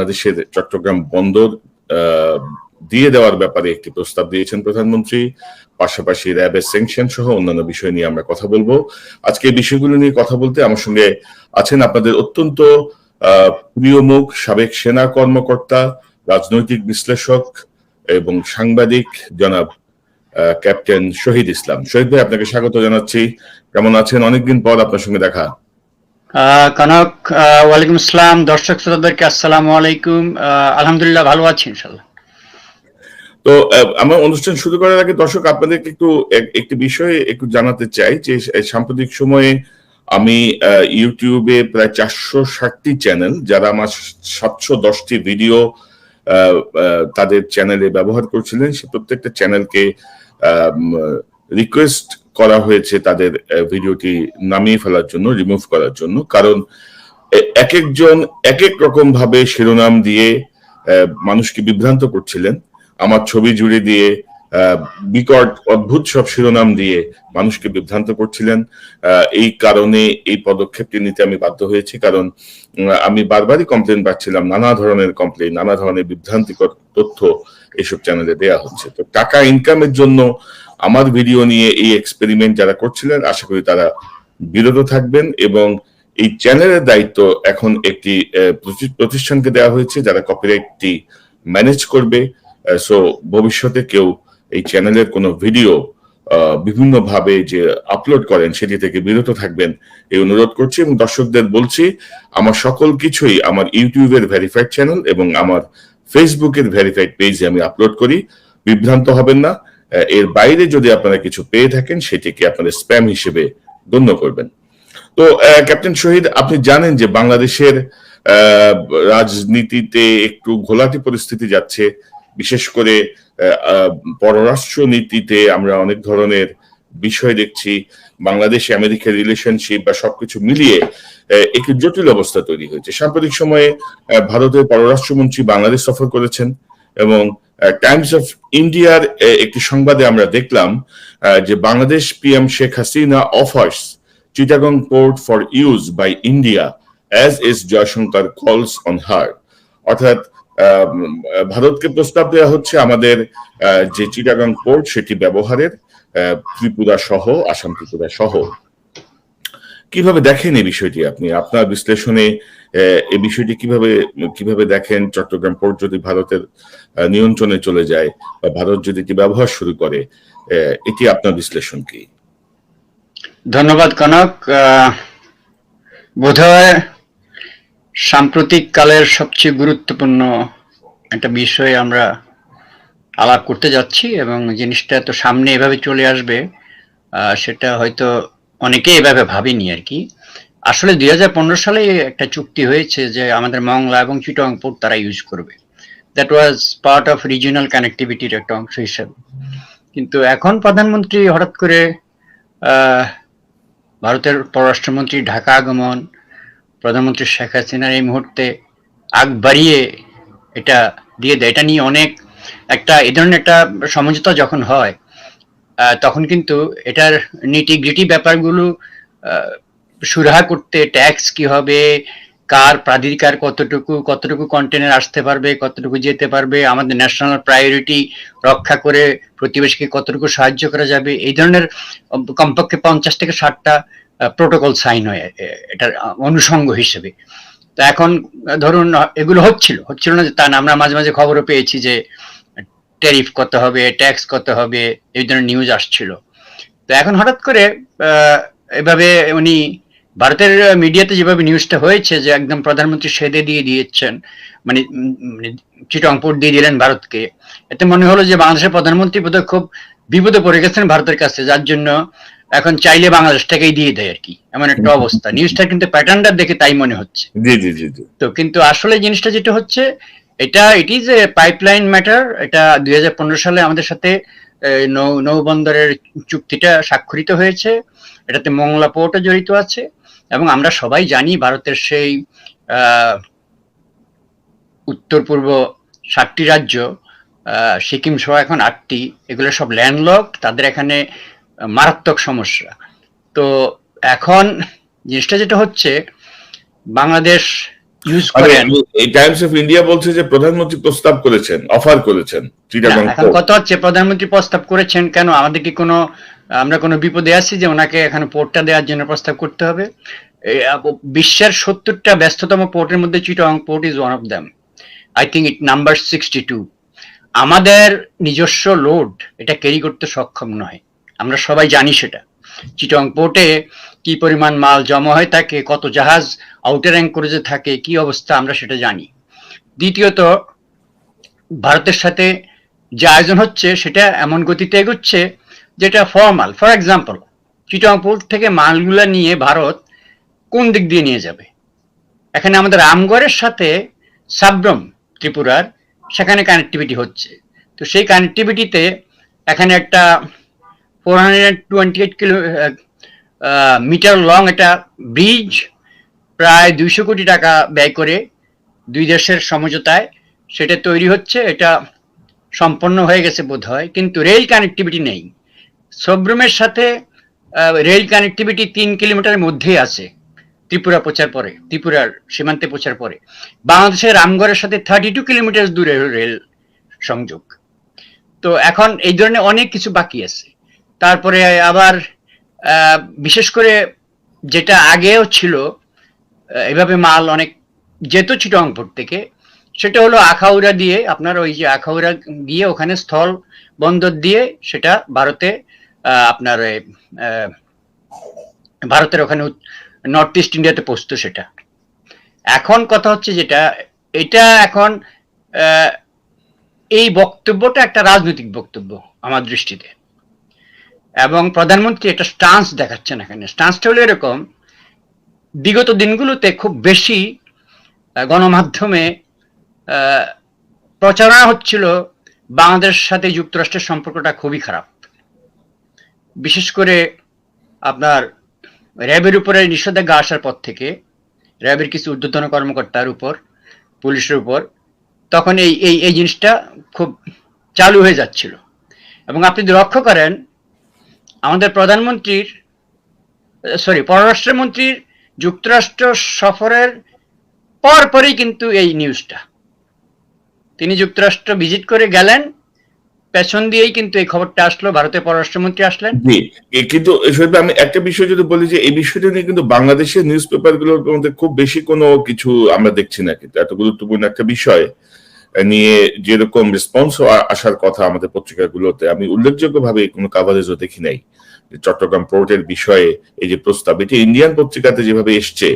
বাংলাদেশের চট্টগ্রাম বন্দর দিয়ে দেওয়ার ব্যাপারে একটি প্রস্তাব দিয়েছেন প্রধানমন্ত্রী। পাশাপাশি র্যাবের স্যাংশন সহ অন্যান্য বিষয় নিয়ে আমরা কথা বলব। আজকে এই বিষয়গুলো নিয়ে কথা বলতে আমার সঙ্গে আছেন আপনাদের অত্যন্ত প্রিয় মুখ, সাবেক সেনা কর্মকর্তা, রাজনৈতিক বিশ্লেষক এবং সাংবাদিক জনাব ক্যাপ্টেন শহীদ ইসলাম। শহীদ ভাই, আপনাকে স্বাগত জানাচ্ছি। কেমন আছেন? অনেকদিন পর আপনার সঙ্গে দেখা। কনক ওয়ালাইকুম আসসালাম। দর্শক শ্রোতাদেরকে আসসালামু আলাইকুম। আলহামদুলিল্লাহ ভালো আছি ইনশাল্লাহ তো আমার অনুষ্ঠান শুরু করার আগে দর্শক, আপনাদেরকে একটু একটি বিষয়ে একটু জানাতে চাই যে সাম্প্রতিক সময়ে আমি ইউটিউবে প্রায় চারশো ষাটটি চ্যানেল, যারা আমার সাতশো দশটি ভিডিও তাদের চ্যানেলে ব্যবহার করছিলেন, সে প্রত্যেকটা চ্যানেলকে রিকোয়েস্ট করা হয়েছে তাদের ভিডিওটি নামিয়ে ফেলার জন্য রিমুভ করার জন্য। কারণ এক একজন এক এক রকম ভাবে শিরোনাম দিয়ে মানুষকে বিভ্রান্ত করছিলেন। আমার ছবি জুড়ে দিয়ে বিকট, অদ্ভুত সব শিরোনাম দিয়ে মানুষকে বিভ্রান্ত করছিলেন। এই কারণে এই পদক্ষেপটি নিতে আমি বাধ্য হয়েছি। কারণ আমি বারবারই কমপ্লেন পাচ্ছিলাম, নানা ধরনের কমপ্লেন নানা ধরনের বিভ্রান্তিকর তথ্য এসব চ্যানেলে দেয়া হচ্ছে। তো টাকা ইনকামের জন্য আমার ভিডিও নিয়ে এই এক্সপেরিমেন্ট যারা করছিলেন, আশা করি তারা বিরত থাকবেন এবং এই চ্যানেলের দায়িত্ব এখন একটি প্রতি- প্রতিষ্ঠানকে দেওয়া হয়েছে যারা কপিরাইটটি ম্যানেজ করবে। সো ভবিষ্যতে কেউ এই চ্যানেলের কোনো ভিডিও বিভিন্ন ভাবে যে আপলোড করেন, সেটি থেকে বিরত থাকবেন এই অনুরোধ করছি এবং দর্শকদের বলছি, আমার সকল কিছুই আমার ইউটিউবের ভেরিফাইড চ্যানেল এবং আমার ফেসবুকের ভেরিফাইড পেজে আমি আপলোড করি। বিভ্রান্ত হবেন না। এর বাইরে যদি আপনারা কিছু পেয়ে থাকেন, সেটিকে আপনাদের স্প্যাম হিসেবে গণ্য করবেন। তো ক্যাপ্টেন শহীদ, আপনি জানেন যে বাংলাদেশের রাজনীতিতে একটু ঘোলাটি পরিস্থিতি যাচ্ছে। বিশেষ করে পররাষ্ট্র নীতিতে আমরা অনেক ধরনের বিষয় দেখছি। বাংলাদেশ আমেরিকার রিলেশনশিপ বা সবকিছু মিলিয়ে একটি জটিল অবস্থা তৈরি হয়েছে। সাম্প্রতিক সময়ে ভারতের পররাষ্ট্রমন্ত্রী বাংলাদেশ সফর করেছেন। এবং টাইমস অফ ইন্ডিয়ার একটি সংবাদে আমরা দেখলাম যে Bangladesh PM Sheikh Hasina offers Chittagong port for use by India as S Jaishankar calls on her অর্থাৎ ভারতকে প্রস্তাব দেওয়া হচ্ছে আমাদের যে চিটাগং পোর্ট সেটি ব্যবহারের ত্রিপুরা সহ, আসাম ত্রিপুরা সহ। কীভাবে দেখেন এই বিষয়টি আপনি? আপনার বিশ্লেষণে এই বিষয়টি কীভাবে কীভাবে দেখেন? চট্টগ্রাম পোর্ট যদি ভারতের নিয়ন্ত্রণে চলে যায় বা ভারত যদি এটি ব্যবহার শুরু করে এটি আপনার বিশ্লেষণ কি? ধন্যবাদ, কনক। বোধহয় সাম্প্রতিক কালের সবচেয়ে গুরুত্বপূর্ণ একটা বিষয় আমরা আলাপ করতে যাচ্ছি এবং জিনিসটা তো সামনে এভাবে চলে আসবে। সেটা হয়তো অনেকেই এভাবে ভাবেনি আর কি। আসলে দুই হাজার পনেরো সালে একটা চুক্তি হয়েছে যে আমাদের মংলা এবং চিটং পোর্ট তারা ইউজ করবে। That was part of regional কানেক্টিভিটির একটা অংশ হিসেবে। কিন্তু এখন প্রধানমন্ত্রী হঠাৎ করে ভারতের পররাষ্ট্রমন্ত্রী ঢাকা আগমন, প্রধানমন্ত্রী শেখ হাসিনার এই মুহূর্তে আগ বাড়িয়ে এটা দিয়ে দেয়। এটা নিয়ে অনেক একটা, এ ধরনের একটা সমঝোতা যখন হয় তখন কিন্তু এটার নিটি গ্রিটি ব্যাপারগুলো সুরাহা করতে ট্যাক্স কি হবে, কার প্রাধিকার কতটুকু কতটুকু কন্টেনার আসতে পারবে, কতটুকু যেতে পারবে, আমাদের ন্যাশনাল প্রায়োরিটি রক্ষা করে প্রতিবেশীকে কতটুকু সাহায্য করা যাবে, এই ধরনের কমপক্ষে পঞ্চাশ থেকে ষাটটা প্রোটোকল সাইন হয় এটার অনুষঙ্গ হিসেবে। তো এখন, ধরুন, এগুলো হচ্ছিল হচ্ছিল না তা না, আমরা মাঝে মাঝে খবরও পেয়েছি যে ট্যারিফ কত হবে ট্যাক্স কত হবে এই ধরনের নিউজ আসছিল। তো এখন হঠাৎ করে এভাবে উনি ভারতের মিডিয়াতে যেভাবে নিউজটা হয়েছে যে একদম প্রধানমন্ত্রী সেদে দিয়ে দিয়েছেন মানে মানে চিটংপুর দিয়ে দিলেন ভারতকে এতে মনে হলো যে বাংলাদেশের প্রধানমন্ত্রী বোধহয় খুব বিপদে পড়ে গেছেন ভারতের কাছে যার জন্য এখন চাইলে বাংলাদেশটাকেই দিয়ে দেয় আর কি এমন একটা অবস্থা। নিউজটা কিন্তু প্যাটার্নটা দেখে তাই মনে হচ্ছে। জি জি জি জি। তো কিন্তু আসলে জিনিসটা যেটা হচ্ছে এটা it is a pipeline matter এটা দু হাজার পনেরো সালে আমাদের সাথে নৌ, নৌবন্দরের চুক্তিটা স্বাক্ষরিত হয়েছে। এটাতে মংলা পোর্টও জড়িত আছে। এবং আমরা সবাই জানি ভারতের সেই উত্তর পূর্ব সাতটি রাজ্য সিকিম সহ এখন আটটি, এগুলো সব ল্যান্ডলক তাদের এখানে মারাত্মক সমস্যা। তো এখন জিনিসটা যেটা হচ্ছে, বাংলাদেশ টাইমস অফ ইন্ডিয়া বলছে যে প্রধানমন্ত্রী প্রস্তাব করেছেন অফার করেছেন কথা হচ্ছে প্রধানমন্ত্রী প্রস্তাব করেছেন কেন? আমাদের কি কোনো আমরা কোনো বিপদে আছি যে ওনাকে এখানে পোর্টটা দেওয়ার জন্য প্রস্তাব করতে হবে? বিশ্বের সত্তরটা ব্যস্ততম পোর্টের মধ্যে Chittagong port is one of them I think it number sixty two আমাদের নিজস্ব লোড এটা ক্যারি করতে সক্ষম নয়। আমরা সবাই জানি সেটা। চিটং পোর্টে কি পরিমাণ মাল জমা হয় থাকে কত জাহাজ আউটার অ্যাঙ্করেজে থাকে, কি অবস্থা, আমরা সেটা জানি। দ্বিতীয়ত, ভারতের সাথে যে আয়োজন হচ্ছে, সেটা এমন গতিতে এগোচ্ছে, যেটা ফর্মাল ফর এক্সাম্পল চিটং থেকে মালগুলা নিয়ে ভারত কোন দিক দিয়ে নিয়ে যাবে? এখানে আমাদের আমগড়ের সাথে সাব্রম ত্রিপুরার, সেখানে কানেক্টিভিটি হচ্ছে। তো সেই কানেক্টিভিটিতে এখানে একটা four hundred twenty eight kilometre long একটা ব্রিজ প্রায় দুইশো কোটি টাকা ব্যয় করে দুই দেশের সমঝোতায়। সেটা তৈরি হচ্ছে, এটা সম্পন্ন হয়ে গেছে বোধ হয় কিন্তু রেল কানেক্টিভিটি নেই। সব্রমের সাথে রেল কানেক্টিভিটি তিন কিলোমিটারের মধ্যেই আছে, ত্রিপুরা পৌঁছার পরে, ত্রিপুরার সীমান্তে পৌঁছার পরে। বাংলাদেশের রামগড়ের সাথে থার্টি টু কিলোমিটার দূরে রেল সংযোগ। তো এখন এই ধরনের অনেক কিছু বাকি আছে। তারপরে আবার বিশেষ করে যেটা আগেও ছিল এভাবে মাল অনেক যেত চিটংপুর থেকে, সেটা হলো আখাউড়া দিয়ে, আপনার ওই যে আখাউড়া গিয়ে ওখানে স্থল বন্দর দিয়ে সেটা ভারতে আপনার ভারতের ওখানে নর্থ ইস্ট ইন্ডিয়াতে পৌঁছতো সেটা। এখন কথা হচ্ছে যেটা, এটা এখন এই বক্তব্যটা একটা রাজনৈতিক বক্তব্য আমার দৃষ্টিতে। এবং প্রধানমন্ত্রী একটা স্টান্স দেখাচ্ছেন এখানে। স্টান্সটা হলো এরকম, বিগত দিনগুলোতে খুব বেশি গণমাধ্যমে প্রচারণা হচ্ছিল বাংলাদেশের সাথে যুক্তরাষ্ট্রের সম্পর্কটা খুবই খারাপ। বিশেষ করে আপনার র্যাবের উপরে নিষেধাজ্ঞা আসার পর থেকে, র্যাবের কিছু ঊর্ধ্বতন কর্মকর্তার উপর, পুলিশের উপর, তখন এই এই এই জিনিসটা খুব চালু হয়ে যাচ্ছিল। এবং আপনি যদি লক্ষ্য করেন আমাদের প্রধানমন্ত্রীর সরি পররাষ্ট্রমন্ত্রীর যুক্তরাষ্ট্র সফরের পর পরই কিন্তু এই নিউজটা তিনি যুক্তরাষ্ট্র ভিজিট করে গেলেন, পেছন দিয়েই কিন্তু এই খবরটা আসলো, ভারতের পররাষ্ট্রমন্ত্রী আসলেন। কিন্তু আমি একটা বিষয় যদি বলি যে, এই বিষয়টা নিয়ে কিন্তু বাংলাদেশের নিউজ পেপারগুলোর মধ্যে খুব বেশি কোনো কিছু আমরা দেখছি না, কিন্তু এত গুরুত্বপূর্ণ একটা বিষয়। নিয়ে যেরকম রেসপন্স আসার কথা আমাদের পত্রিকাগুলোতে, আমি উল্লেখযোগ্যভাবে কোনো কাভারেজও দেখি নাই। চট্টগ্রাম পোর্টের বিষয়ে এই যে প্রস্তাব, এটি ইন্ডিয়ান পত্রিকাতে যেভাবে এসছে,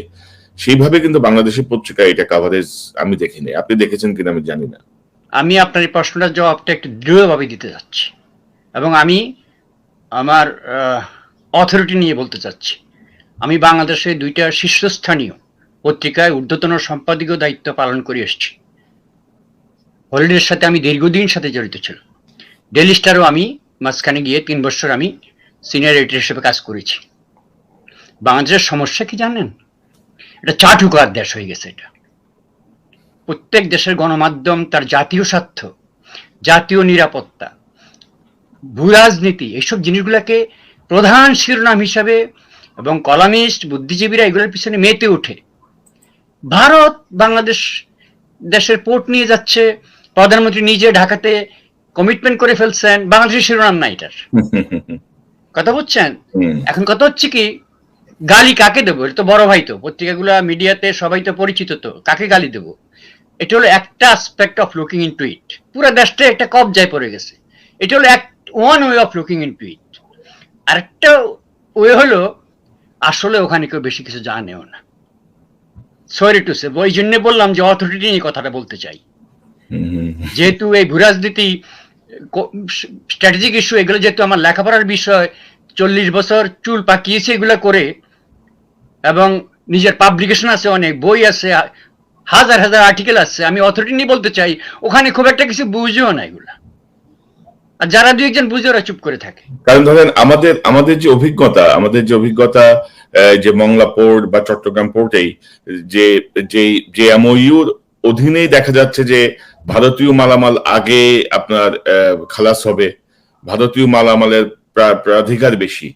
সেইভাবে কিন্তু বাংলাদেশের পত্রিকায় এটা কাভারেজ আমি দেখিনি আপনি দেখেছেন কিনা আমি জানি না। আমি আপনার এই প্রশ্নটার জবাবটা একটু দৃঢ়ভাবে দিতে যাচ্ছি এবং আমি আমার অথরিটি নিয়ে বলতে চাচ্ছি। আমি বাংলাদেশে দুইটা শীর্ষস্থানীয় পত্রিকায় ঊর্ধ্বতন সম্পাদকীয় দায়িত্ব পালন করে এসেছি। হলিডের সাথে আমি দীর্ঘদিন সাথে জড়িত ছিল। ডেলি স্টারও আমি, মাঝখানে গিয়ে তিন বছর আমি সিনিয়র এডিটর হিসেবে কাজ করেছি। বাংলাদেশের সমস্যা কি জানেন? এটা চাটুকার দেশ হয়ে গেছে এটা। প্রত্যেক দেশের গণমাধ্যম, তার জাতীয় স্বার্থ, জাতীয় নিরাপত্তা ভূরাজনীতি এইসব জিনিসগুলোকে প্রধান শিরোনাম হিসাবে এবং কলামিস্ট, বুদ্ধিজীবীরা এগুলোর পিছনে মেতে ওঠে। ভারত বাংলাদেশ দেশের পোর্ট নিয়ে যাচ্ছে প্রধানমন্ত্রী নিজে ঢাকাতে কমিটমেন্ট করে ফেলছেন বাংলাদেশের শিরোনাম না এটার। কথা বুঝছেন? এখন কথা হচ্ছে কি গালি কাকে দেবো? এটা তো বড় ভাই তো পত্রিকাগুলা মিডিয়াতে সবাই তো পরিচিত তো কাকে গালি দেবো? এটা হলো একটা aspect of looking into it পুরো দেশটা একটা কবজায় পড়ে গেছে। এটা হলো এক one way of looking into it আরেকটা ওয়ে হলো আসলে ওখানে কেউ বেশি কিছু জানেও না। সরি টু সে ওই জন্য বললাম যে অথরিটি নিয়ে কথাটা বলতে চাই। যেহেতু এই ভূরাজনীতি স্ট্র্যাটেজিক ইস্যু এগুলো যেহেতু আমার লেখাপড়ার বিষয়, চল্লিশ বছর চুল পাকিয়েছে এগুলো করে, এবং নিজের পাবলিকেশন আছে অনেক, বই আছে, হাজার হাজার আর্টিকেল আছে, আমি অথরিটি নিয়ে বলতে চাই, ওখানে খুব একটা কিছু বুঝেও না এগুলা। আর যারা দুই একজন বুঝে ওরা চুপ করে থাকে। কারণ ধরেন, আমাদের আমাদের যে অভিজ্ঞতা, আমাদের যে অভিজ্ঞতা যে মংলা পোর্ট বা চট্টগ্রাম পোর্টেই, যে যে যে এমওইউর অধীনেই দেখা যাচ্ছে যে ভারতীয় মালামাল আগে আপনার খালাস হবে। ভারতীয় মালামালের প্রা- প্রাধিকার বেশি।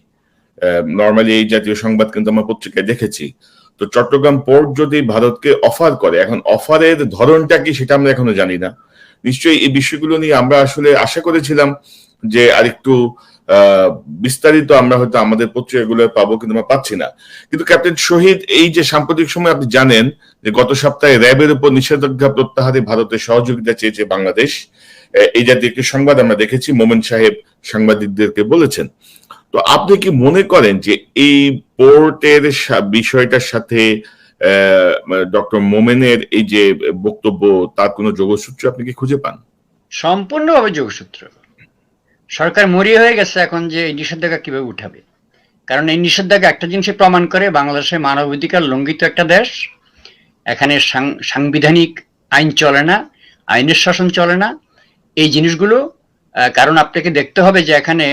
নর্মালি এই জাতীয় সংবাদ কিন্তু আমরা পত্রিকায় দেখেছি। তো চট্টগ্রাম পোর্ট যদি ভারতকে অফার করে এখন অফারের ধরনটা কি সেটা আমরা এখনও জানি না। নিশ্চয়ই এই বিষয়গুলো নিয়ে আমরা আসলে আশা করেছিলাম যে আরেকটু আহ, বিস্তারিত আমরা হয়তো আমাদের পত্রিকাগুলো পাবো, কিন্তু আমরা পাচ্ছি না। কিন্তু ক্যাপ্টেন শহীদ, এই যে সাম্প্রতিক সময় আপনি জানেন যে গত সপ্তাহে র্যাবের উপর নিষেধাজ্ঞা প্রত্যাহারে ভারতের সহযোগিতা চেয়েছে বাংলাদেশ। এই জাতীয় একটি সংবাদ আমরা দেখেছি, মোমেন সাহেব সাংবাদিকদেরকে বলেছেন। তো আপনি কি মনে করেন যে এই পোর্টের বিষয়টার সাথে ডক্টর মোমেনের এই যে বক্তব্য, তার কোনো যোগসূত্র আপনি কি খুঁজে পান? সম্পূর্ণভাবে যোগসূত্র। সরকার মরিয়া হয়ে গেছে এখন যে এই নিষেধাজ্ঞা কীভাবে উঠাবে? কারণ এই নিষেধাজ্ঞা একটা জিনিসে প্রমাণ করে বাংলাদেশে মানবাধিকার লঙ্ঘিত একটা দেশ। এখানে সাংবিধানিক আইন চলে না আইনের শাসন চলে না। এই জিনিসগুলো কারণ আপনাকে দেখতে হবে যে এখানে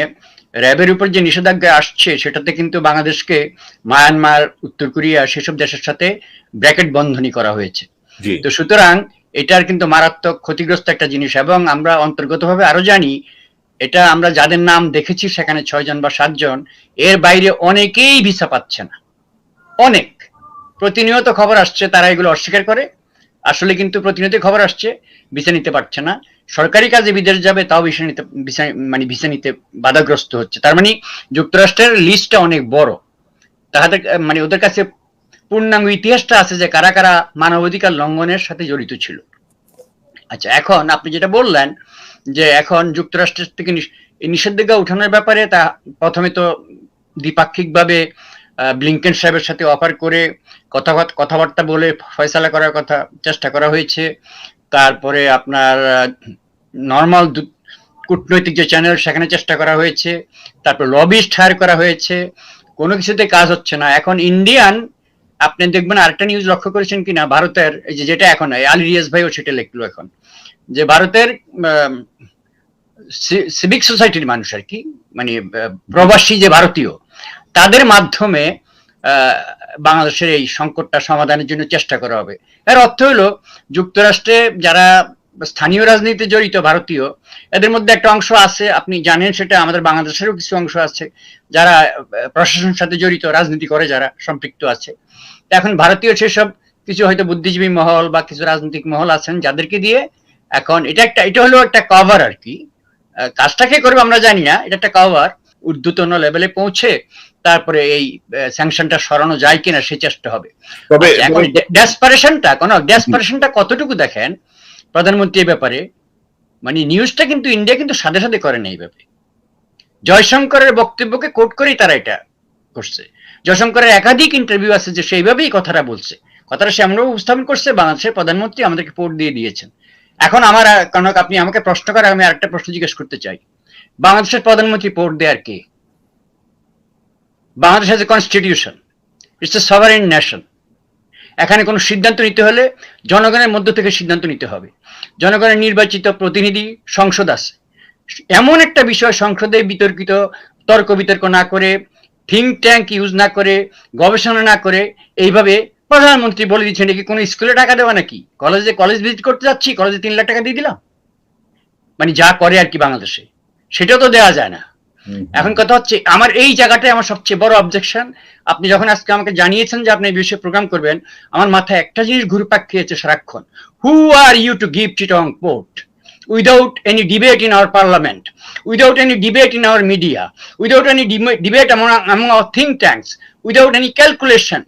র্যাবের উপর যে নিষেধাজ্ঞা আসছে সেটাতে কিন্তু বাংলাদেশকে মায়ানমার উত্তর কোরিয়া সেসব দেশের সাথে ব্র্যাকেট বন্ধনী করা হয়েছে। তো সুতরাং এটার কিন্তু মারাত্মক ক্ষতিগ্রস্ত একটা জিনিস এবং আমরা অন্তর্গতভাবে আরও জানি এটা আমরা যাদের নাম দেখেছি, সেখানে ছয়জন বা সাতজন এর বাইরে অনেকেই ভিসা পাচ্ছে না। অনেক। প্রতিনিয়ত খবর আসছে, তারা এগুলো অস্বীকার করে। আসলে কিন্তু প্রতিনিয়ত খবর আসছে ভিসা নিতে পারছে না। সরকারি কাজে বিদেশ যাবে, তাও ভিসা নিতে ভিসা মানে ভিসা নিতে বাধাগ্রস্ত হচ্ছে। তার মানে যুক্তরাষ্ট্রের লিস্টটা অনেক বড়। তাহাদের মানে ওদের কাছে পূর্ণাঙ্গ ইতিহাসটা আছে যে কারা কারা মানবাধিকার লঙ্ঘনের সাথে জড়িত ছিল। আচ্ছা এখন আপনি যেটা বললেন যে এখন যুক্তরাষ্ট্রের থেকে নিষেধাজ্ঞা উঠানোর ব্যাপারে তা প্রথমে তো দ্বিপাক্ষিকভাবে ব্লিংকেন সাহেবের সাথে অফার করে কথা কথাবার্তা বলে ফয়সালা করার কথা চেষ্টা করা হয়েছে। তারপরে আপনার নর্মাল কূটনৈতিক যে চ্যানেল সেখানে চেষ্টা করা হয়েছে। তারপর লবিস্ট হায়ার করা হয়েছে। কোনো কিছুতে কাজ হচ্ছে না। এখন ইন্ডিয়ান, আপনি দেখবেন আরেকটা নিউজ লক্ষ্য করেছেন কিনা? ভারতের যে যেটা এখন আলী রিয়াজ ভাইও সেটা লিখলো এখন। যে ভারতের সিভিক সোসাইটির মানুষ আর কি মানে প্রবাসী যে ভারতীয়, তাদের মাধ্যমে বাংলাদেশের এই সংকটটা সমাধানের জন্য চেষ্টা করা হবে। এর অর্থ হলো, যুক্তরাষ্ট্রে যারা স্থানীয় রাজনীতিতে জড়িত ভারতীয়, এদের মধ্যে একটা অংশ আছে, আপনি জানেন সেটা, আমাদের বাংলাদেশেরও কিছু অংশ আছে, যারা প্রশাসনের সাথে জড়িত, রাজনীতি করে যারা, সম্পৃক্ত আছে। এখন ভারতীয় সেসব কিছু হয়তো বুদ্ধিজীবী মহল বা কিছু রাজনৈতিক মহল আছেন, যাদেরকে দিয়ে এখন এটা একটা এটা হলো একটা কভার আর কি কাজটা কে করবে আমরা জানি না এটা একটা কভার ঊর্ধ্বতন লেভেলে পৌঁছে তারপরে এই স্যাংশনটা সরানো যায় কিনা সে চেষ্টা হবে। তবে আচ্ছা, এখন ডেসপারেশনটা কোন ডেসপারেশনটা কতটুকু দেখেন? প্রধানমন্ত্রী এই ব্যাপারে মানে নিউজটা কিন্তু ইন্ডিয়া কিন্তু সাথে সাথে করে না এই ব্যাপারে। জয়শঙ্করের বক্তব্যকে কোট করেই তারা এটা করছে। জয়শঙ্করের একাধিক ইন্টারভিউ আছে যে সেইভাবেই কথাটা বলছে। কথাটা সে এমনভাবে উপস্থাপন করছে বাংলাদেশের প্রধানমন্ত্রী আমাদেরকে পোর্ট দিয়ে দিয়েছেন। এখন আমার, কারণ আপনি আমাকে প্রশ্ন করে আমি আরেকটা প্রশ্ন জিজ্ঞেস করতে চাই। বাংলাদেশের প্রধানমন্ত্রী পোর্ট দেয়ার কে? Bangladesh has a constitution it's a sovereign nation এখানে কোনো সিদ্ধান্ত নিতে হলে জনগণের মধ্য থেকে সিদ্ধান্ত নিতে হবে। জনগণের নির্বাচিত প্রতিনিধি, সংসদ আছে। এমন একটা বিষয় সংসদে বিতর্কিত, তর্ক বিতর্ক না করে থিঙ্ক ট্যাঙ্ক ইউজ না করে, গবেষণা না করে, এইভাবে প্রধানমন্ত্রী বলে দিচ্ছেন কি কোনো স্কুলে টাকা দেওয়া নাকি? কলেজে কলেজ ভিজিট করতে যাচ্ছি কলেজে তিন লাখ টাকা দিয়ে দিলাম। মানে যা করে আর কি বাংলাদেশে। সেটাও তো দেওয়া যায় না। এখন কথা হচ্ছে আমার এই জায়গাটাই আমার সবচেয়ে বড় অবজেকশন আপনি যখন আজকে আমাকে জানিয়েছেন যে আপনি এই বিষয়ে প্রোগ্রাম করবেন আমার মাথায় একটা জিনিস ঘুরপাক খেয়েছে সারাক্ষণ। Who are you to give Chittagong port without any debate in our parliament without any debate in our media without any debate among our think tanks without any calculation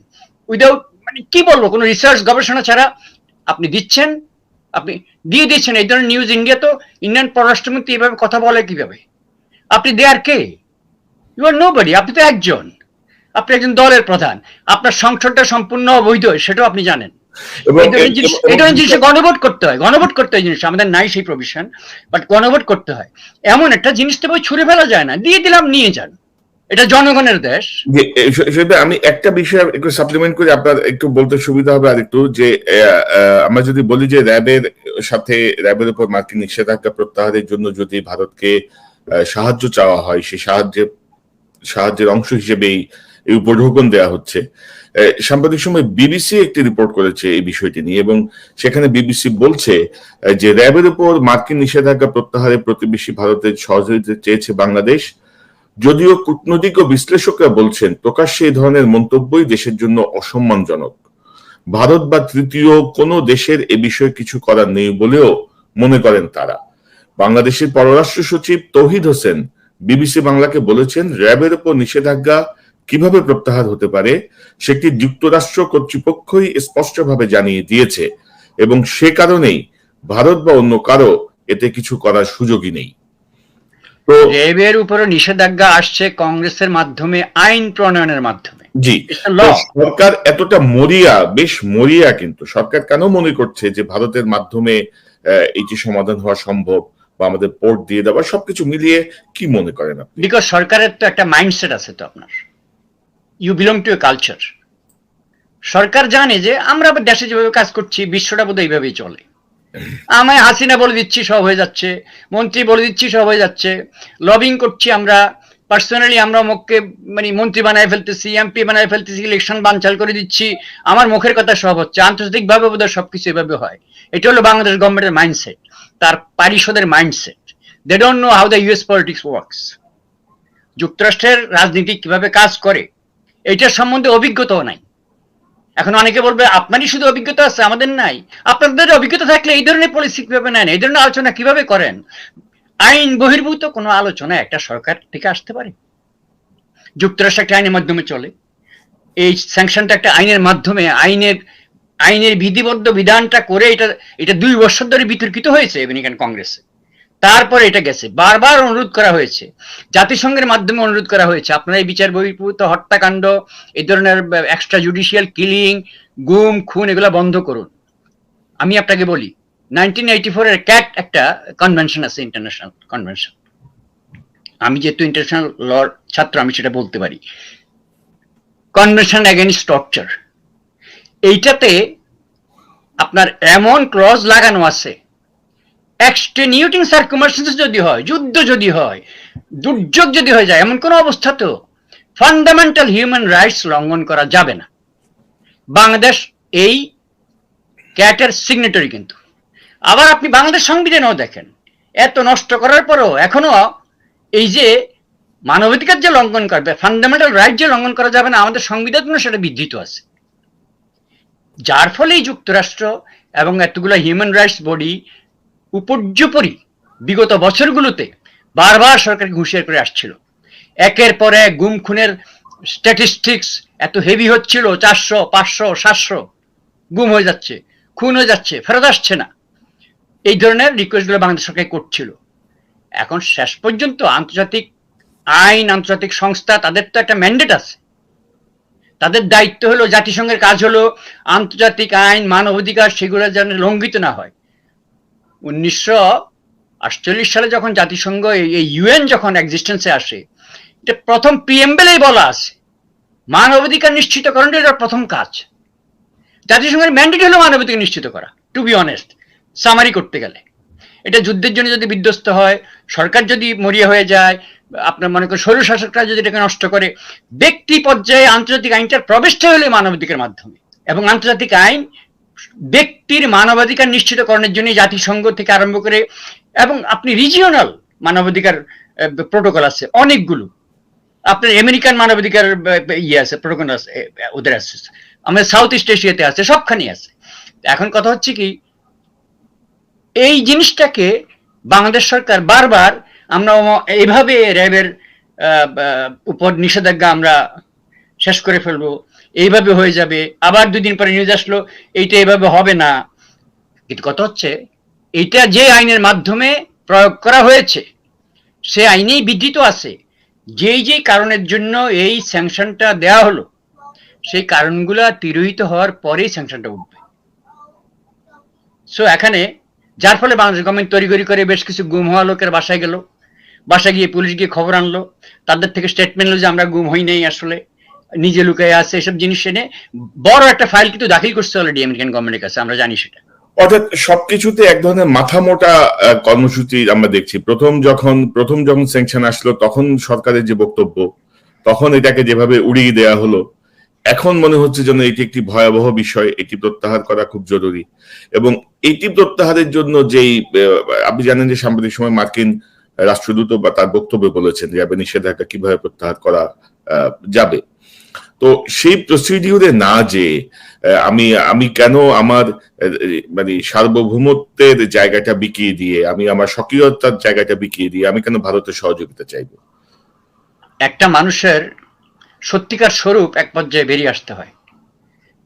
without মানে কি বলব কোনো রিসার্চ গবেষণা ছাড়া আপনি দিচ্ছেন আপনি দিয়ে দিচ্ছেন এই ধরনের নিউজ ইন্ডিয়া তো ইন্ডিয়ান পররাষ্ট্রমন্ত্রী এভাবে কথা বলে কীভাবে? আপনি দেয়ার কে? ইউ আর নো বডি আপনি তো একজন। আপনি একজন দলের প্রধান। আপনার সংসদটা সম্পূর্ণ অবৈধ সেটাও আপনি জানেন। গণভোট করতে হয় গণভোট করতে হয় জিনিস আমাদের নাই সেই প্রভিশন বাট গণভোট করতে হয়। এমন একটা জিনিস তো বই ছুড়ে ফেলা যায় না দিয়ে দিলাম নিয়ে যান। এটা জনগণের দেশ। আমি একটা বিষয় একটু সাপ্লিমেন্ট আপনার একটু বলতে সুবিধা হবে আর একটু যে আমরা যদি বলি যে, র্যাবের সাথে, র্যাবের উপর মার্কিন নিষেধাজ্ঞা প্রত্যাহারের জন্য যদি ভারতকে সাহায্য চাওয়া হয় সেই সাহায্যের সাহায্যের অংশ হিসেবেই এই উপঢৌকন দেওয়া হচ্ছে। সাম্প্রতিক সময় বিবিসি একটি রিপোর্ট করেছে এই বিষয়টি নিয়ে, এবং সেখানে বিবিসি বলছে যে, র্যাবের উপর মার্কিন নিষেধাজ্ঞা প্রত্যাহারে প্রতিবেশী ভারতের সহযোগিতা চেয়েছে বাংলাদেশ যদিও কূটনৈতিক ও বিশ্লেষকরা বলছেন, প্রকাশ্যে এই ধরনের মন্তব্যই দেশের জন্য অসম্মানজনক। ভারত বা তৃতীয় কোনো দেশের এ বিষয়ে কিছু করার নেই বলেও মনে করেন তারা। বাংলাদেশের পররাষ্ট্র সচিব তৌহিদ হোসেন বিবিসি বাংলাকে বলেছেন, র্যাবের উপর নিষেধাজ্ঞা কীভাবে প্রত্যাহার হতে পারে, সেটি যুক্তরাষ্ট্র কর্তৃপক্ষই স্পষ্টভাবে জানিয়ে দিয়েছে এবং সে কারণেই ভারত বা অন্য কারও এতে কিছু করার সুযোগই নেই। র্যাবের উপরে নিষেধাজ্ঞা আসছে কংগ্রেসের মাধ্যমে আইন প্রণয়নের মাধ্যমে। জি। সরকার এতটা মরিয়া বেশ মরিয়া কিন্তু সরকার কেন মনে করছে যে ভারতের মাধ্যমে এটি সমাধান হওয়া সম্ভব বা আমাদের পোর্ট দিয়ে দেওয়া সবকিছু মিলিয়ে কি মনে করেন আপনি? বিকজ সরকারের তো একটা মাইন্ডসেট আছে তো আপনার। You belong to a culture সরকার জানে যে আমরা দেশে যেভাবে কাজ করছি বিশ্বটা বোধহয় এইভাবেই চলে। আমায় হাসিনা বলে দিচ্ছি, সব হয়ে যাচ্ছে। মন্ত্রী বলে দিচ্ছি, সব হয়ে যাচ্ছে। লবিং করছি আমরা। পার্সোনালি আমরা মুখকে মানে মন্ত্রী বানায় ফেলতেছি এমপি বানায় ফেলতেছি ইলেকশন বানচাল করে দিচ্ছি। আমার মুখের কথা সব হচ্ছে। আন্তর্জাতিকভাবে বোধহয় সবকিছু এভাবে হয়। এটা হলো বাংলাদেশ গভর্নমেন্টের মাইন্ডসেট তার পারিষদের mindset they don't know how the US politics works যুক্তরাষ্ট্রের রাজনীতি কীভাবে কাজ করে, এটার সম্বন্ধে অভিজ্ঞতাও নাই। এখন অনেকে বলবে, আপনারই শুধু অভিজ্ঞতা আছে, আমাদের নাই। আপনাদের অভিজ্ঞতা থাকলে এই ধরনের পলিসি কীভাবে নেন, এই ধরনের আলোচনা কীভাবে করেন? আইন বহির্ভূত কোনো আলোচনা একটা সরকার থেকে আসতে পারে। যুক্তরাষ্ট্র একটা আইনের মাধ্যমে চলে। এই স্যাংশনটা একটা আইনের মাধ্যমে, আইনের আইনের বিধিবদ্ধ বিধানটা করে এটা এটা দুই বছর ধরে বিতর্কিত হয়েছে আমেরিকান কংগ্রেসে তারপরে এটা গেছে। বারবার অনুরোধ করা হয়েছে। জাতিসংঘের মাধ্যমে অনুরোধ করা হয়েছে। আপনারা এই বিচার বহির্ভূত হত্যাকাণ্ড, এই ধরনের এক্সট্রা জুডিশিয়াল কিলিং গুম, খুন, এগুলো বন্ধ করুন। আমি আপনাকে বলি নাইনটিন এইটি ফোর এর ক্যাট একটা কনভেনশন আছে ইন্টারন্যাশনাল কনভেনশন আমি যেহেতু ইন্টারন্যাশনাল লর ছাত্র, আমি সেটা বলতে পারি। কনভেনশন এগেনস্ট টর্চার এইটাতে আপনার এমন ক্লজ লাগানো আছে এক্সটেনিউটিং সার্কুমার্সেন্স যদি হয়, যুদ্ধ যদি হয়, দুর্যোগ যদি হয়ে যায়, এমন কোনো অবস্থা তো ফান্ডামেন্টাল হিউম্যান রাইটস লঙ্ঘন করা যাবে না। বাংলাদেশ এই ক্যাটের সিগনেটরি কিন্তু। আবার আপনি বাংলাদেশ সংবিধানেও দেখেন, এত নষ্ট করার পরও এখনও এই যে মানবাধিকার যে লঙ্ঘন করবে ফান্ডামেন্টাল রাইট যে লঙ্ঘন করা যাবে না, আমাদের সংবিধান সেটা বিধৃত আছে। যার ফলেই যুক্তরাষ্ট্র এবং এতগুলো হিউম্যান রাইটস বডি উপর্যুপরি বিগত বছরগুলোতে বারবার সরকারকে হুঁশিয়ার করে আসছিল। একের পর এক গুম খুনের স্ট্যাটিস্টিক্স এত হেভি হচ্ছিল, চারশো, পাঁচশো, সাতশো গুম হয়ে যাচ্ছে, খুন হয়ে যাচ্ছে, ফেরত আসছে না। এই ধরনের রিকোয়েস্টগুলো বাংলাদেশ সরকার করছিল। এখন শেষ পর্যন্ত আন্তর্জাতিক আইন, আন্তর্জাতিক সংস্থা, তাদের তো একটা ম্যান্ডেট আছে। তাদের দায়িত্ব হলো জাতিসংঘের কাজ হলো আন্তর্জাতিক আইন, মানবাধিকার, সেগুলো যেন লঙ্ঘিত না হয়। উনিশশো আটচল্লিশ সালে যখন জাতিসংঘ এই- ইউএন যখন এক্সিস্টেন্সে আসে, এটা প্রথম প্রিএম্বেলেই বলা আছে। মানবাধিকার নিশ্চিতকরণ এটার প্রথম কাজ। জাতিসংঘের ম্যান্ডেট হলো মানবাধিকার নিশ্চিত করা টু বি অনেস্ট সামারি করতে গেলে। এটা যুদ্ধের জন্য যদি বিধ্বস্ত হয়, সরকার যদি মরিয়া হয়ে যায়, আপনার মনে করেন স্বৈর শাসকরা যদি এটাকে নষ্ট করে, ব্যক্তি পর্যায়ে আন্তর্জাতিক আইনটার প্রবেশটা হলে মানবাধিকার মাধ্যমে। এবং আন্তর্জাতিক আইন ব্যক্তির মানবাধিকার নিশ্চিতকরণের জন্য জাতিসংঘ থেকে আরম্ভ করে এবং আপনি রিজিওনাল মানবাধিকার প্রোটোকল আছে, অনেকগুলো। আপনার আমেরিকান মানবাধিকার ইয়ে আছে প্রোটোকল আছে ওদের আছে, আমাদের সাউথ ইস্ট এশিয়াতে আছে, সবখানে আছে। এখন কথা হচ্ছে কি, এই জিনিসটাকে বাংলাদেশ সরকার বারবার আমরা এইভাবে র্যাবের উপর নিষেধাজ্ঞা আমরা শেষ করে ফেলব। এইভাবে হয়ে যাবে, আবার দুদিন পরে নিউজ আসলো, এইটা এইভাবে হবে না। কিন্তু কথা হচ্ছে, এইটা যে আইনের মাধ্যমে প্রয়োগ করা হয়েছে, সে আইনেই বিধৃত আছে। যেই যেই কারণের জন্য এই স্যাংশনটা দেওয়া হলো, সেই কারণগুলা তিরোহিত হওয়ার পরেই স্যাংশনটা উঠবে। সো এখানে যার ফলে বাংলাদেশ গভর্নমেন্ট তৈরি করে বেশ কিছু গুম হওয়া লোকের বাসায় গেল, বাসায় গিয়ে পুলিশ গিয়ে খবর আনলো, তাদের থেকে স্টেটমেন্ট হলো যে আমরা গুম হই নাই আসলে। নিজে লুকায় আছে এসব জিনিস এনে বড় একটা ফাইল কিন্তু দাখিল করছে অলরেডি আমেরিকান গভর্নমেন্টের কাছে, আমরা জানি সেটা। অর্থাৎ সবকিছুতে এক ধরনের মাথা মোটা কর্মসূচি আমরা দেখছি। প্রথম যখন প্রথম যখন স্যাংশন আসলো, তখন সরকারের যে বক্তব্য, তখন এটাকে যেভাবে উড়িয়ে দেয়া হলো, এখন মনে হচ্ছে যেন এটি একটি ভয়াবহ বিষয়, এটি প্রত্যাহার করা খুব জরুরি। এবং এটি প্রত্যাহারের জন্য যেই আপনি জানেন যে সাম্প্রতিক সময় মার্কিন রাষ্ট্রদূত বা তার বক্তব্য বলেছেন র্যাবে নিষেধাজ্ঞা কীভাবে প্রত্যাহার করা যাবে। তো সেই প্রসিডিউরে না যে আমি আমি কেন আমার মানে সার্বভৌমত্বের জায়গাটা বিকিয়ে দিয়ে, আমি আমার সক্রিয়তার জায়গাটা বিকিয়ে দিয়ে আমি কেন ভারতের সহযোগিতা চাইব? একটা মানুষের সত্যিকার স্বরূপ এক পর্যায়ে বেরিয়ে আসতে হয়।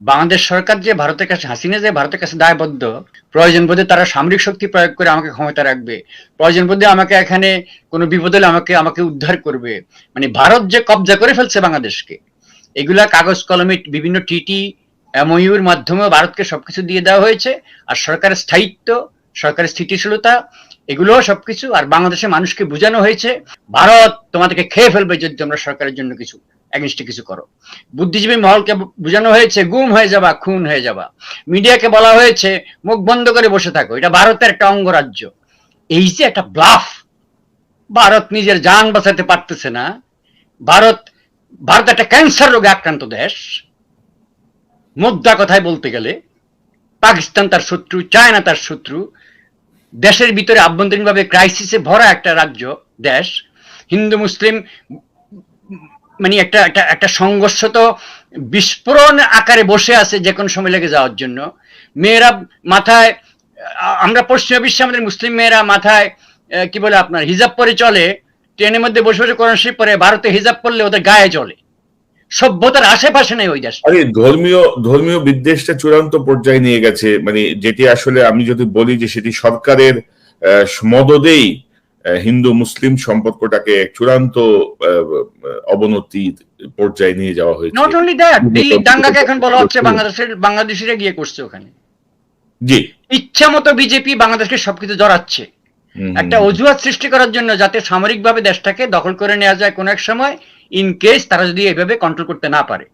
বাংলাদেশ সরকার যে ভারতের কাছে, হাসিনা যে ভারতের কাছে দায়বদ্ধ, প্রয়োজন বোধে তারা সামরিক শক্তি প্রয়োগ করে আমাকে ক্ষমতা রাখবে। প্রয়োজন বোধে আমাকে এখানে কোনো বিপদ হলে আমাকে আমাকে উদ্ধার করবে। মানে ভারত যে কবজা করে ফেলছে বাংলাদেশকে এগুলা কাগজ কলমে বিভিন্ন টিটি এমইউর মাধ্যমে ভারতকে সবকিছু দিয়ে দেওয়া হয়েছে। আর সরকারের স্থায়িত্ব, সরকারের স্থিতিশীলতা এগুলো সবকিছু আর বাংলাদেশের মানুষকে বোঝানো হয়েছে। ভারত তোমাদেরকে খেয়ে ফেলবে যদি তোমরা সরকারের জন্য কিছু এগেনস্টে কিছু করো। বুদ্ধিজীবী মহলকে বোঝানো হয়েছে, গুম হয়ে যাবা, খুন হয়ে যাবা। মিডিয়াকে বলা হয়েছে, মুখ বন্ধ করে বসে থাকো। এটা ভারতের একটা অঙ্গরাজ্য। এই যে একটা ব্লাফ ভারত নিজের যান বাঁচাতে পারতেছে না। ভারত ভারত একটা ক্যান্সার রোগে আক্রান্ত দেশ। মুদ্রা কথায় বলতে গেলে, পাকিস্তান তার শত্রু, চায়না তার শত্রু। দেশের ভিতরে আভ্যন্তরীণভাবে ক্রাইসিসে ভরা একটা রাজ্য, দেশ। হিন্দু, মুসলিম মানে একটা একটা একটা সংঘর্ষ তো বিস্ফোরণ আকারে বসে আছে যে কোনো সময় লেগে যাওয়ার জন্য। মেয়েরা মাথায়, আমরা পশ্চিমা বিশ্বে আমাদের মুসলিম মেয়েরা মাথায় কি বলে আপনার, হিজাব পরে চলে। ট্রেনের মধ্যে বসে বসে কোরআন শরীফ পরে ভারতে হিজাব পরলে ওদের গায়ে চলে সভ্যতার আশেপাশে নেই ওই দেশ। আরে ধর্মীয় ধর্মীয় বিদ্বেষটা চূড়ান্ত পর্যায়ে নিয়ে গেছে। মানে যেটি আসলে আমি যদি বলি যে সেটি সরকারের মদদেই হিন্দু মুসলিম সম্পর্কটাকে চূড়ান্ত আহ, অবনতির পর্যায়ে নিয়ে যাওয়া হয়েছে। নট অনলি দ্যাট দিল্লি দাঙ্গাকে এখন বলা হচ্ছে বাংলাদেশের বাংলাদেশিরা গিয়ে করছে ওখানে। জি। ইচ্ছা মতো বিজেপি বাংলাদেশকে সবকিছু জড়াচ্ছে। একটা অজুহাত সৃষ্টি করার জন্য যাতে সামরিকভাবে দেশটাকে দখল করে নেওয়া যায় কোন এক সময় ইন কেস তারা যদি এভাবে কন্ট্রোল করতে না পারে।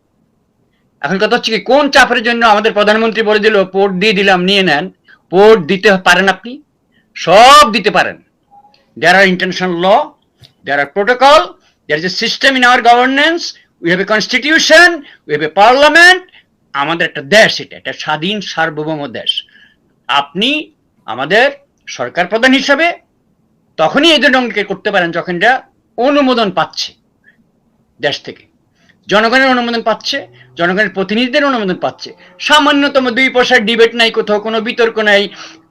এখন কথা হচ্ছে কি কোন চাপের জন্য আমাদের প্রধানমন্ত্রী বলে দিল পোর্ট দিয়ে দিলাম নিয়ে নেন। পোর্ট দিতে পারেন আপনি? সব দিতে পারেন। There are international law there are protocol there is a system in our governance we have a constitution we have a parliament আমাদের একটা দেশ এটা একটা স্বাধীন সার্বভৌম দেশ। আপনি আমাদের সরকার প্রধান হিসাবে তখনই এই ধরনের অঙ্গীকার করতে পারেন যখন এটা অনুমোদন পাচ্ছে দেশ থেকে। জনগণের অনুমোদন পাচ্ছে, জনগণের প্রতিনিধিদের অনুমোদন পাচ্ছে। সামান্যতম দুই পয়সার ডিবেট নাই কোথাও, কোনো বিতর্ক নাই,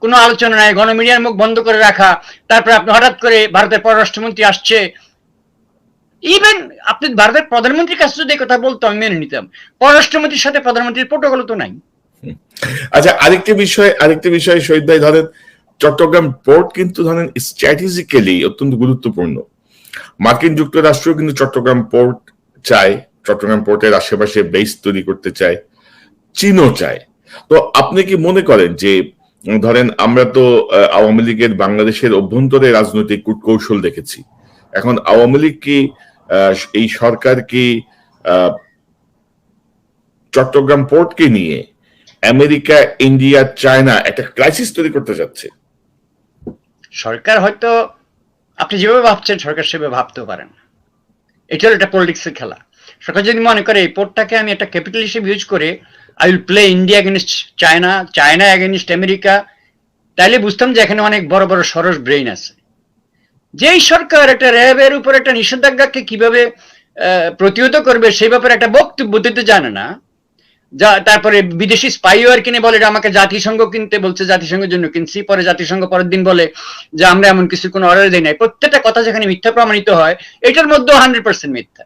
কোনো আলোচনা নাই, গণমিডিয়ার মুখ বন্ধ করে রাখা, তারপরে আপনি হঠাৎ করে ভারতের পররাষ্ট্রমন্ত্রী আসছে। ইভেন আপনি ভারতের প্রধানমন্ত্রীর কাছে যদি কথা বলতো, আমি মেনে নিতাম। পররাষ্ট্রমন্ত্রীর সাথে প্রধানমন্ত্রীর প্রোটোকল তো নাই। আচ্ছা আরেকটি বিষয় আরেকটি বিষয় শহীদ ভাই ধরেন চট্টগ্রাম পোর্ট কিন্তু ধরেন স্ট্র্যাটেজিক্যালি অত্যন্ত গুরুত্বপূর্ণ। মার্কিন যুক্তরাষ্ট্র কিন্তু চট্টগ্রাম পোর্ট চায়, চট্টগ্রাম পোর্টের আশেপাশে বেস তৈরি করতে চায়, চীনও চায়। তো আপনি কি মনে করেন যে, ধরেন আমরা তো আওয়ামী লীগের বাংলাদেশের অভ্যন্তরে রাজনৈতিক কূটকৌশল দেখেছি। এখন আওয়ামী লীগ কি এই সরকার কি চট্টগ্রাম পোর্টকে নিয়ে আমেরিকা, ইন্ডিয়া, চায়না একটা ক্রাইসিস তৈরি করতে যাচ্ছে? সরকার হয়তো, আপনি যেভাবে ভাবছেন, সরকার সেভাবে ভাবতেও পারেন এটা একটা পলিটিক্সের খেলা। সরকার যদি মনে করে, এই পোর্টটাকে আমি একটা ক্যাপিটাল হিসেবে ইউজ করে I will play India against China China against America তাইলে বুঝতাম যে এখানে অনেক বড় বড় সরস ব্রেইন আছে। যেই সরকার একটা র্যাবের উপর একটা নিষেধাজ্ঞাকে কীভাবে প্রতিহত করবে, সেই ব্যাপারে একটা বক্তব্য দিতে জানে না তারপরে বিদেশি স্পাইওয়ার কিনে বলে আমাকে জাতিসংঘ কিনতে বলছে, জাতিসংঘের জন্য কিনছি, পরে জাতিসংঘ পরের দিন বলে যে আমরা এমন কিছু কোনো অর্ডার দিই নাই। প্রত্যেকটা কথা যেখানে মিথ্যা প্রমাণিত হয়, এটার মধ্যে হান্ড্রেড পার্সেন্ট মিথ্যা।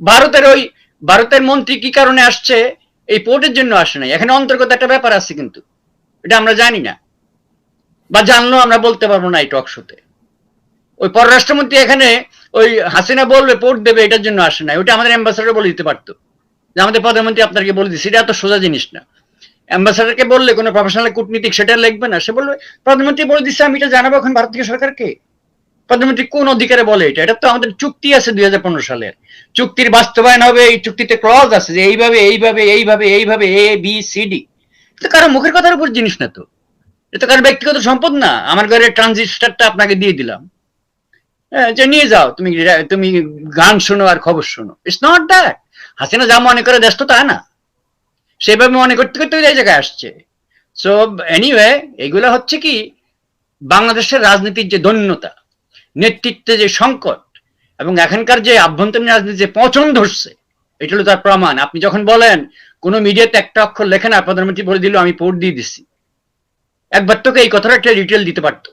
ভারতের ওই, ভারতের মন্ত্রী কি কারণে আসছে, এই পোর্টের জন্য আসে নাই। এখানে অন্তর্গত একটা ব্যাপার আছে কিন্তু। এটা আমরা জানি না। বা জানলেও আমরা বলতে পারব না এই টক শোতে ওই পররাষ্ট্রমন্ত্রী এখানে ওই হাসিনা বলবে পোর্ট দেবে, এটার জন্য আসে নাই। ওটা আমাদের অ্যাম্বাসাডার বলে দিতে পারতো। আমাদের প্রধানমন্ত্রী আপনাকে বলে দিচ্ছে এটা এত সোজা জিনিস না। অ্যাম্বাসাডারকে বললে কোনো প্রফেশনাল কূটনীতিক সেটা লিখবে না সে বলবে প্রধানমন্ত্রী বলে দিচ্ছে আমি এটা জানাব এখন ভারতীয় সরকারকে। প্রধানমন্ত্রী কোন অধিকারে বলে এটা? এটা তো আমাদের চুক্তি আছে দুই সালের। চুক্তির বাস্তবায়ন হবে এই চুক্তিতে ক্লজ আছে যে এইভাবে এইভাবে এইভাবে এইভাবে এ বি সি ডি তো কারও মুখের কথার উপর জিনিস না তো। এটা কারও ব্যক্তিগত সম্পদ না। আমার ঘরের ট্রানজিস্টারটা আপনাকে দিয়ে দিলাম। হ্যাঁ, যে নিয়ে যাও তুমি তুমি গান শোনো আর খবর শোনো। ইটস নট দ্যাট হাসিনা যা মনে করে দেশ তো তা না। সেভাবে মনে করতে করতে ওই জায়গায় আসছে। সো এনিওয়ে এগুলো হচ্ছে কি, বাংলাদেশের রাজনীতির যে দন্যতা, নেতৃত্বে যে সংকট, এবং এখানকার যে আভ্যন্তরীণ রাজনীতি যে পচন ধরছে, এটা হলো তার প্রমাণ। আপনি যখন বলেন, কোন মিডিয়াতে একটা অক্ষর লেখে না, প্রধানমন্ত্রী বলে দিল, আমি পোর্ট দিয়ে দিচ্ছি একবার তোকে এই কথাটা একটা ডিটেল দিতে পারতো।